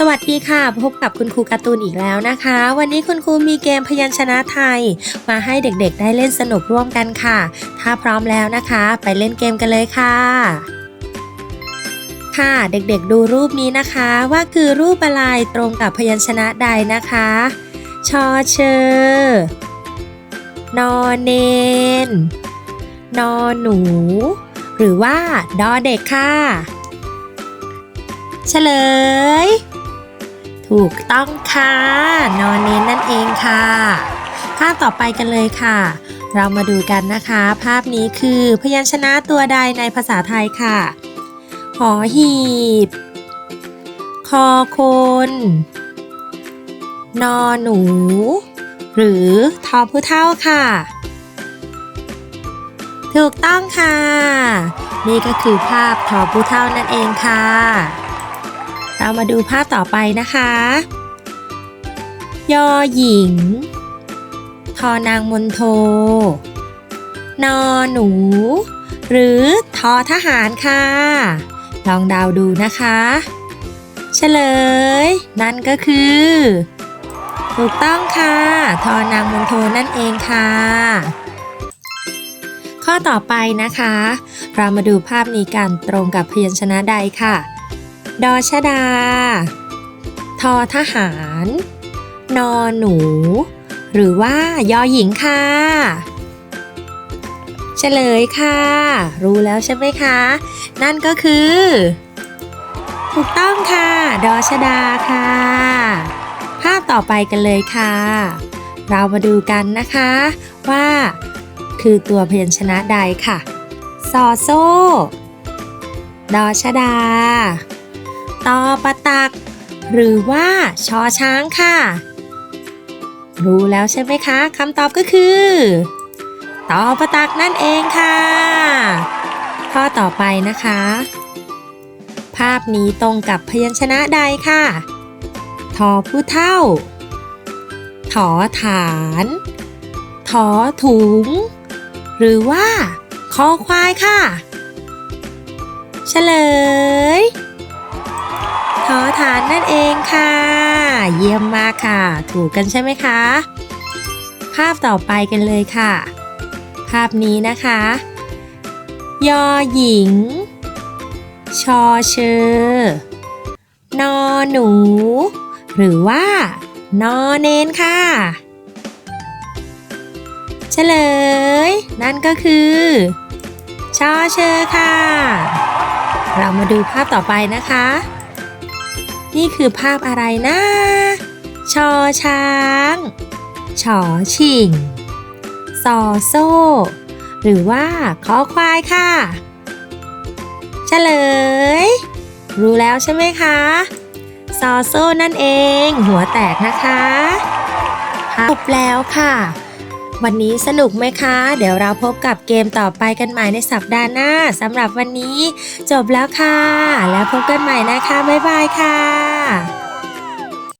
สวัสดีค่ะ พบกับคุณครูการ์ตูนอีกแล้วนะคะ วันนี้คุณครูมีเกมพยัญชนะไทย มาให้เด็กๆได้เล่นสนุกร่วมกันค่ะ ถ้าพร้อมแล้วนะคะ ไปเล่นเกมกันเลยค่ะ ค่ะเด็กๆดูรูปนี้นะคะ ว่าคือรูปอะไรตรงกับพยัญชนะใดนะคะ ชอเชอนอนเนน นอหนู หรือว่าดอเด็กค่ะ เฉลย ถูกต้องค่ะ นอนเน้นนั่นเองค่ะภาพต่อไปกันเลยค่ะ เรามาดูกันนะคะ ภาพนี้คือพยัญชนะตัวใดในภาษาไทยค่ะ หอหีบ คอคน นอหนู หรือทอผู้เท่าค่ะ ถูกต้องค่ะ นี่ก็คือภาพทอผู้เท่านั่นเองค่ะ เรามาดูภาพต่อไปนะคะ ยอหญิง ทอนางมนโท นอหนู หรือทอทหารค่ะ ลองดาวดูนะคะ เฉลย นั่นก็คือ ถูกต้องค่ะ ทอนางมนโทนั่นเองค่ะข้อต่อไปนะคะ เรามาดูภาพนี้กันตรงกับพยัญชนะใดค่ะ ดอชดา ทอทหาร นอหนู หรือว่ายอหญิงค่ะเฉลยค่ะ รู้แล้วใช่ไหมคะ นั่นก็คือ ถูกต้องค่ะ ดอชดาค่ะ ภาพต่อไปกันเลยค่ะ เรามาดูกันนะคะ ว่า คือตัวพยัญชนะใดค่ะ ซอโซ ดอชดา ตอปะตัก หรือว่าชอช้างค่ะ รู้แล้วใช่ไหมคะคำตอบก็คือตอปะตักนั่นเองค่ะ ข้อต่อไปนะคะ ภาพนี้ตรงกับพยัญชนะใดค่ะทอผู้เท่าถอฐานถอถุง หรือว่าคอควายค่ะ เฉลย ทอฐานนั่นเองค่ะ เยี่ยมมากค่ะ ถูกกันใช่ไหมคะ ภาพต่อไปกันเลยค่ะ ภาพนี้นะคะ ยอหญิง ชอเชอนอหนู หรือว่านอเนนค่ะเฉลย นั่นก็คือชอเชอค่ะ เรามาดูภาพต่อไปนะคะ นี่คือภาพอะไรนะ ชอช้าง ชอชิงซอโซ่ หรือว่าคอควายค่ะเฉลย รู้แล้วใช่ไหมคะ ซอโซ่นั่นเอง หัวแตกนะคะจบแล้วค่ะ วันนี้สนุกไหมคะ เดี๋ยวเราพบกับเกมต่อไปกันใหม่ในสัปดาห์หน้าสำหรับวันนี้ จบแล้วค่ะ แล้วพบกันใหม่นะคะ บ๊ายบายค่ะ